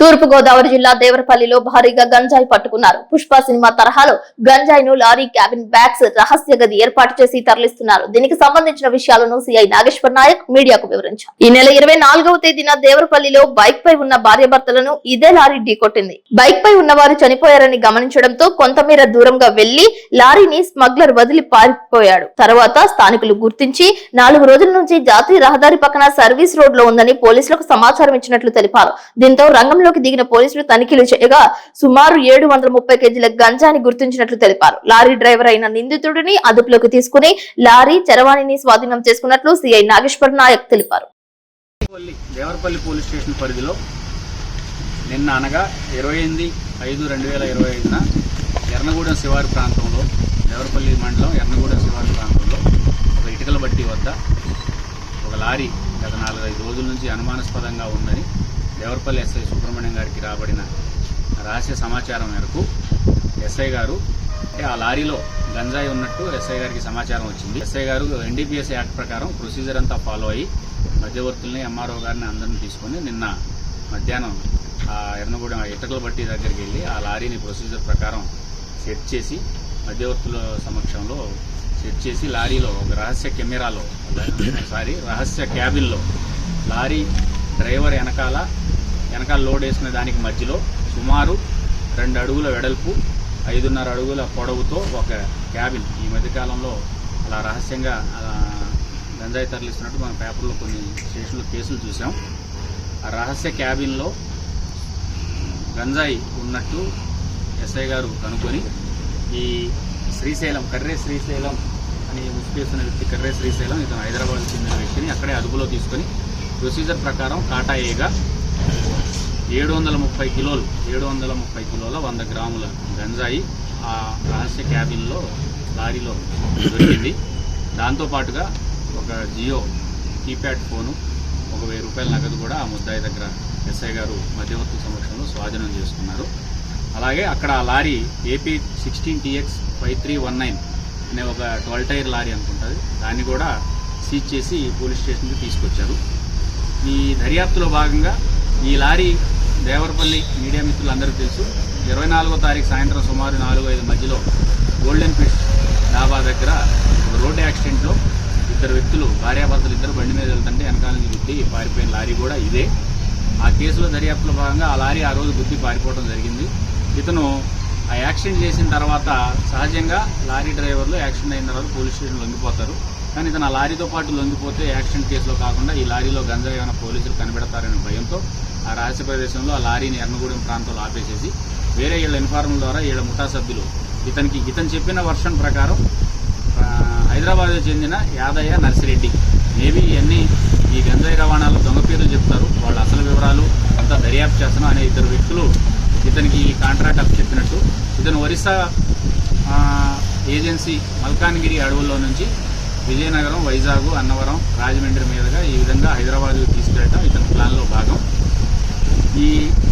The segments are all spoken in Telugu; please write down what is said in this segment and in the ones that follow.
తూర్పు గోదావరి జిల్లా దేవరపల్లిలో భారీగా గంజాయి పట్టుకున్నారు. పుష్ప సినిమా తరహాలో గంజాయిను లారీ క్యాబిన్ బ్యాగ్స్ రహస్య గది ఏర్పాటు చేసి తరలిస్తున్నారు. దీనికి సంబంధించిన విషయాలను సిఐ నాగేశ్వర్ నాయక్ మీడియాకు వివరించారు. ఈ నెల ఇరవై నాలుగవ తేదీన దేవరపల్లిలో బైక్ పై ఉన్న భార్యభర్తలను ఇదే లారీ ఢీకొట్టింది. బైక్ పై ఉన్నవారు చనిపోయారని గమనించడంతో కొంతమేర దూరంగా వెళ్ళి లారీని స్మగ్లర్ వదిలి పారిపోయాడు. తర్వాత స్థానికులు గుర్తించి నాలుగు రోజుల నుంచి జాతీయ రహదారి పక్కన సర్వీస్ రోడ్లో ఉందని పోలీసులకు సమాచారం ఇచ్చినట్లు తెలిపారు. దీంతో రంగంలో రంగంలోకి దిగిన పోలీసులు తనిఖీలు చేయగా సుమారు ఏడు వందల ముప్పై కేజీల గంజాని గుర్తించినట్లు తెలిపారు. లారీ డ్రైవర్ అయిన నిందితుడిని అదుపులోకి తీసుకుని లారీ చరవాణిని స్వాధీనం చేసుకున్నట్లు సిఐ నాగేశ్వర్ నాయక్ తెలిపారు. దేవరపల్లి దేవరపల్లి పోలీస్ స్టేషన్ పరిధిలో నిన్న అనగా ఇరవై ఎనిమిది ఐదు రెండు వేల ఇరవై ఐదున ఎర్నగూడెం శివారు ప్రాంతంలో దేవరపల్లి మండలం ఎర్నగూడెం శివారు ప్రాంతంలో ఒక ఇటుకల బట్టి వద్ద ఒక లారీ గత నాలుగైదు రోజుల నుంచి అనుమానాస్పదంగా ఉందని దేవరపల్లి ఎస్ఐ సుబ్రహ్మణ్యం గారికి రాబడిన రహస్య సమాచారం మేరకు ఎస్ఐ గారు అంటే ఆ లారీలో గంజాయి ఉన్నట్టు ఎస్ఐ గారికి సమాచారం వచ్చింది. ఎస్ఐ గారు ఎన్డీపీఎస్ యాక్ట్ ప్రకారం ప్రొసీజర్ అంతా ఫాలో అయ్యి మధ్యవర్తుల్ని ఎంఆర్ఓ గారిని అందరిని తీసుకొని నిన్న మధ్యాహ్నం ఆ ఎర్నగూడెం ఇటకల బట్టి దగ్గరికి వెళ్ళి ఆ లారీని ప్రొసీజర్ ప్రకారం సెట్ చేసి మధ్యవర్తుల సమక్షంలో సెట్ చేసి లారీలో ఒక రహస్య కెమెరాలో సారీ రహస్య క్యాబిన్లో లారీ డ్రైవర్ వెనకాల వెనకాల లోడ్ వేసిన దానికి మధ్యలో సుమారు రెండు అడుగుల వెడల్పు ఐదున్నర అడుగుల పొడవుతో ఒక క్యాబిన్ ఈ మధ్యకాలంలో అలా రహస్యంగా గంజాయి తరలిస్తున్నట్టు మన పేపర్లో కొన్ని స్టేషన్లో కేసులు చూసాం. ఆ రహస్య క్యాబిన్లో గంజాయి ఉన్నట్టు ఎస్ఐ గారు కనుక్కొని ఈ శ్రీశైలం కర్రే శ్రీశైలం అని ముసుకేస్తున్న వ్యక్తి కర్రే శ్రీశైలం ఇతను హైదరాబాద్ చెందిన వ్యక్తిని అక్కడే అదుపులో తీసుకొని ప్రొసీజర్ ప్రకారం కాటా ఏగా ఏడు వందల ముప్పై కిలోలు ఏడు వందల ముప్పై కిలోల వంద గ్రాముల గంజాయి ఆ రహస్య క్యాబిన్లో లారీలో దొరికింది. దాంతోపాటుగా ఒక జియో కీప్యాడ్ ఫోను ఒక వెయ్యి రూపాయల నగదు కూడా ఆ ముద్దాయి దగ్గర ఎస్ఐ గారు మధ్యవర్తి సమక్షంలో స్వాధీనం చేసుకున్నారు. అలాగే అక్కడ ఆ lorry AP sixteen TX five three one nine అనే ఒక ట్వెల్వ్ టైర్ లారీ అనుకుంటుంది. దాన్ని కూడా సీజ్ చేసి పోలీస్ స్టేషన్కి తీసుకొచ్చారు. ఈ దర్యాప్తులో భాగంగా ఈ లారీ దేవరపల్లి మీడియా మిత్రులందరికీ తెలుసు. ఇరవై నాలుగో తారీఖు సాయంత్రం సుమారు నాలుగు ఐదు మధ్యలో గోల్డెన్ ఫిష్ డాబా దగ్గర ఒక రోడ్డు యాక్సిడెంట్లో ఇద్దరు వ్యక్తులు భార్యాభర్తలు ఇద్దరు బండి మీద వెళ్తుంటే వెనకాల నుంచి గుద్ది పారిపోయిన లారీ కూడా ఇదే. ఆ కేసులో దర్యాప్తులో భాగంగా ఆ లారీ ఆ రోజు గుద్ది పారిపోవడం జరిగింది. ఇతను ఆ యాక్సిడెంట్ చేసిన తర్వాత సహజంగా లారీ డ్రైవర్లు యాక్సిడెంట్ అయిన తర్వాత పోలీస్ స్టేషన్ లొంగిపోతారు. కానీ ఇతను ఆ లారీతో పాటు లొంగిపోతే యాక్సిడెంట్ కేసులో కాకుండా ఈ లారీలో గంజా ఏమైనా పోలీసులు కనిపెడతారనే భయంతో ఆ రహస్య ప్రదేశంలో ఆ లారీని ఎర్నగూడెం ప్రాంతంలో ఆపేసేసి వేరే వీళ్ళ ఇన్ఫార్మల్ ద్వారా వీళ్ళ ముఠా సభ్యులు ఇతనికి ఇతను చెప్పిన వర్షన్ ప్రకారం ఆ, చెందిన యాదయ్య నర్సిరెడ్డి మేబీ ఇవన్నీ ఈ గంజాయి రవాణాలో దొంగ పేర్లు చెప్తారు. వాళ్ళ అసలు వివరాలు అంతా దర్యాప్తు చేస్తున్నాం అనే ఇద్దరు వ్యక్తులు ఇతనికి ఈ కాంట్రాక్ట్ అప్ చెప్పినట్టు ఇతను ఒరిస్సా ఏజెన్సీ మల్కాన్గిరి అడవుల్లో నుంచి విజయనగరం వైజాగ్ అన్నవరం రాజమండ్రి మీదుగా ఈ విధంగా హైదరాబాద్ తీసుకెళ్ళటం ఇతని ప్లాన్లో భాగం. ఈ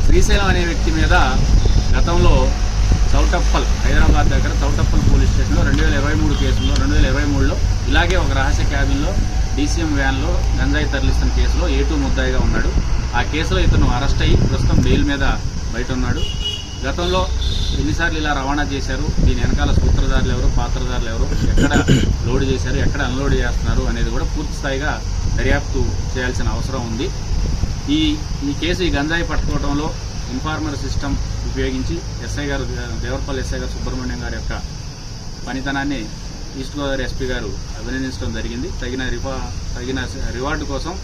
శ్రీశైలం అనే వ్యక్తి మీద గతంలో చౌటప్పల్ హైదరాబాద్ దగ్గర చౌటప్పల్ పోలీస్ స్టేషన్లో రెండు వేల ఇరవై మూడు కేసులో రెండు వేల ఇరవై మూడులో ఇలాగే ఒక రహస్య క్యాబిన్లో డీసీఎం వ్యాన్లో గంజాయి తరలిస్తున్న కేసులో ఏ టూ ముద్దాయిగా ఉన్నాడు. ఆ కేసులో ఇతను అరెస్ట్ అయ్యి ప్రస్తుతం బెయిల్ మీద బయట ఉన్నాడు గతంలో ఎన్నిసార్లు ఇలా రవాణా చేశారు? దీని వెనకాల సూత్రధారులు ఎవరు పాత్రధారులు ఎవరు? ఎక్కడ లోడ్ చేశారు? ఎక్కడ అన్లోడ్ చేస్తున్నారు? అనేది కూడా పూర్తి స్థాయిగా దర్యాప్తు చేయాల్సిన అవసరం ఉంది. ఈ ఈ కేసు ఈ గంజాయి పట్టుకోవడంలో ఇన్ఫార్మర్ సిస్టమ్ ఉపయోగించి ఎస్ఐ గారు దేవరపల్లి ఎస్ఐ గారు సుబ్రహ్మణ్యం గారి యొక్క పనితనాన్ని ఈస్ట్ గోదావరి ఎస్పీ గారు అభినందించడం జరిగింది. తగిన రివా తగిన రివార్డు కోసం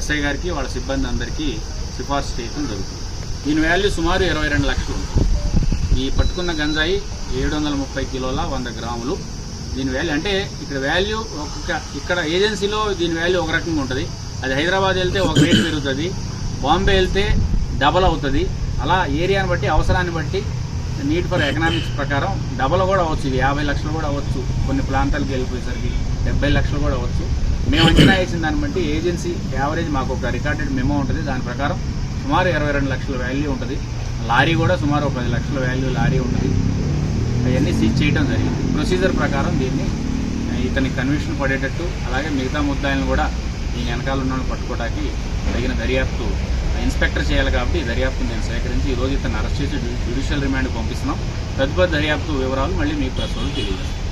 ఎస్ఐ గారికి వాళ్ళ సిబ్బంది అందరికీ సిఫార్సు చేయడం జరుగుతుంది. దీని వాల్యూ సుమారు ఇరవై రెండు లక్షలు ఈ పట్టుకున్న గంజాయి ఏడు వందల ముప్పై కిలోల వంద గ్రాములు. దీని వాల్యూ అంటే ఇక్కడ వాల్యూ ఒక్కొక్క ఇక్కడ ఏజెన్సీలో దీని వాల్యూ ఒక రకంగా ఉంటుంది. అది హైదరాబాద్ వెళ్తే ఒక రేట్ పెరుగుతుంది. బాంబే వెళ్తే డబల్ అవుతుంది. అలా ఏరియాని బట్టి అవసరాన్ని బట్టి నీడ్ ఫర్ ఎకనామిక్స్ ప్రకారం డబల్ కూడా అవ్వచ్చు. ఇది యాభై లక్షలు కూడా అవ్వచ్చు. కొన్ని ప్రాంతాలకు వెళ్ళిపోయేసరికి డెబ్బై లక్షలు కూడా అవ్వచ్చు. మేము అంచనా వేసిన దాన్ని బట్టి ఏజెన్సీ యావరేజ్ మాకు ఒక రికార్డెడ్ మెమో ఉంటుంది. దాని ప్రకారం సుమారు ఇరవై రెండు లక్షల వాల్యూ ఉంటుంది. లారీ కూడా సుమారు ఒక పది లక్షల వాల్యూ లారీ ఉంటుంది. అవన్నీ సీజ్ చేయడం జరిగింది. ప్రొసీజర్ ప్రకారం దీన్ని ఇతని ఇతనికి పడేటట్టు అలాగే మిగతా ముద్దాయిలను కూడా ఈ వెనకాల ఉన్న పట్టుకోవడానికి తగిన దర్యాప్తు ఇన్స్పెక్టర్ చేయాలి కాబట్టి ఈ దర్యాప్తును నేను సేకరించి ఈరోజు రోజు ఇతను అరెస్ట్ చేసి జ్యుడిషియల్ రిమాండ్ పంపిస్తున్నాం. తదుపరి దర్యాప్తు వివరాలు మళ్ళీ మీకు ప్రస్తుతం తెలియజేస్తాం.